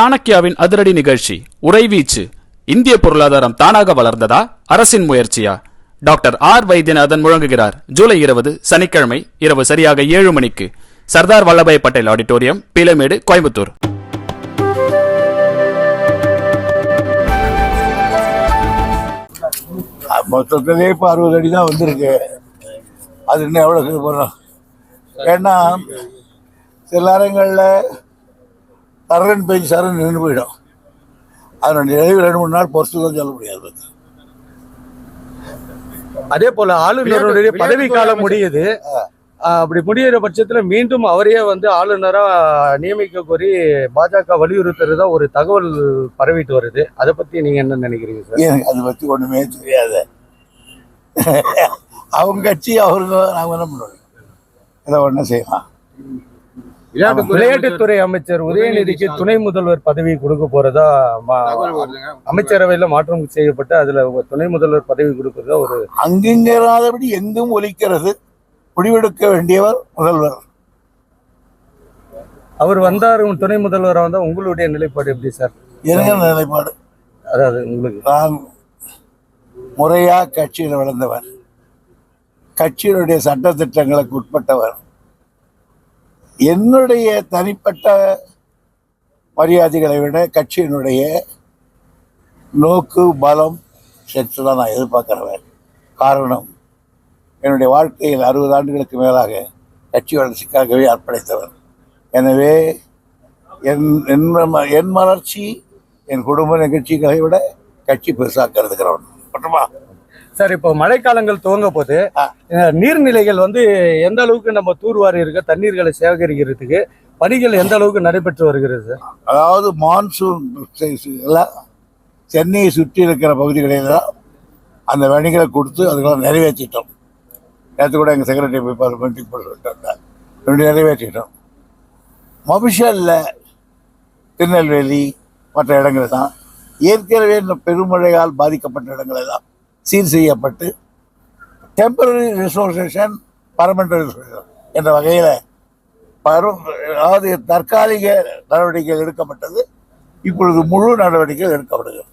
சாணக்கியாவின் அதிரடி நிகழ்ச்சி உறைவீச்சு இந்திய பொருளாதாரம் தானாக வளர்ந்ததா? அரசின் முயற்சியா? டாக்டர் ஆர் வைத்தியநாதன் முழங்குகிறார். ஜூலை இருபது சனிக்கிழமை இரவு சரியாக ஏழு மணிக்கு. சர்தார் வல்லபாய் பட்டேல் ஆடிட்டோரியம் பீலமேடு கோயம்புத்தூர். மொத்தத்திலே இப்போ அறுபது அடி தான் வந்திருக்கு. அது இன்னும் எவ்வளோ இது ஏன்னா சில நேரங்களில் தரன் பெஞ்சு சரண் நின்று போயிடும். அதனோட நிறைவு ரெண்டு மூணு நாள் பொறுத்து தான் சொல்ல முடியாது. அதே போல ஆளுநருடைய பதவி காலம் முடியுது. அப்படி முடியிற பட்சத்துல மீண்டும் அவரையே வந்து ஆளுநரா நியமிக்க கோரி பாஜக வலியுறுத்துறதா ஒரு தகவல் பரவிட்டு வருது. அதை பத்தி நீங்க என்ன நினைக்கிறீங்க சார்? எனக்கு அதை பற்றி ஒன்றுமே தெரியாது. அவங்க கட்சி அவருங்க நாங்கள் என்ன பண்ணுவோம்? இதை ஒன்றும் செய்யலாம். விளையாட்டுத்துறை அமைச்சர் உதயநிதிக்கு துணை முதல்வர் பதவி கொடுக்க போறதா அமைச்சரவையில மாற்றம் செய்யப்பட்டு அதுல துணை முதல்வர் பதவி கொடுக்கறதா ஒரு அங்கிங்கராதபடி எங்கும் ஒலிக்கிறது. முடிவெடுக்க வேண்டியவர் முதல்வர். அவர் வந்தாரு துணை முதல்வரா வந்தா உங்களுடைய நிலைப்பாடு எப்படி சார்? எனக்கு நிலைப்பாடு? அதாவது உங்களுக்கு. நான் முறையாக கட்சியில் வளர்ந்தவர். கட்சியினுடைய சட்டத்திட்டங்களுக்கு உட்பட்டவர். என்னுடைய தனிப்பட்ட மரியாதைகளை விட கட்சியினுடைய நோக்கு பலம் சற்று தான் நான் எதிர்பார்க்கிறவன். காரணம் என்னுடைய வாழ்க்கையில் அறுபது ஆண்டுகளுக்கு மேலாக கட்சி வளர்ச்சிக்காகவே அர்ப்பணித்தவர் எனவே என் என் ம- என் வளர்ச்சி என் குடும்ப நிகழ்ச்சிகளை விட கட்சி பெருசாக கருதுகிறவன் மட்டுமா? சார் இப்போ மழைக்காலங்கள் துவங்க போது நீர்நிலைகள் வந்து எந்த அளவுக்கு நம்ம தூர்வாரி இருக்க தண்ணீர்களை சேகரிக்கிறதுக்கு பணிகள் எந்த அளவுக்கு நடைபெற்று வருகிறது சார்? அதாவது மான்சூன் எல்லாம் சென்னையை சுற்றி இருக்கிற பகுதிகளில் தான் அந்த வணிகளை கொடுத்து அதுக்கெல்லாம் நிறைவேற்றிட்டோம். நேற்று கூட எங்கள் செக்ரட்டரி போய் பார்த்து மீட்டிங் ரெண்டு நிறைவேற்றிட்டோம். மபிஷல்ல திருநெல்வேலி மற்ற இடங்கள் தான். ஏற்கனவே பெருமழையால் பாதிக்கப்பட்ட இடங்கள் எல்லாம் சீர் செய்யப்பட்டு டெம்பரரி ரிசோர்சேஷன் பர்மனன்ட் ரிசோர்சேஷன் என்ற வகையில் பரும் அதாவது தற்காலிக நடவடிக்கைகள் எடுக்கப்பட்டது. இப்பொழுது முழு நடவடிக்கைகள் எடுக்கப்படுகிறது.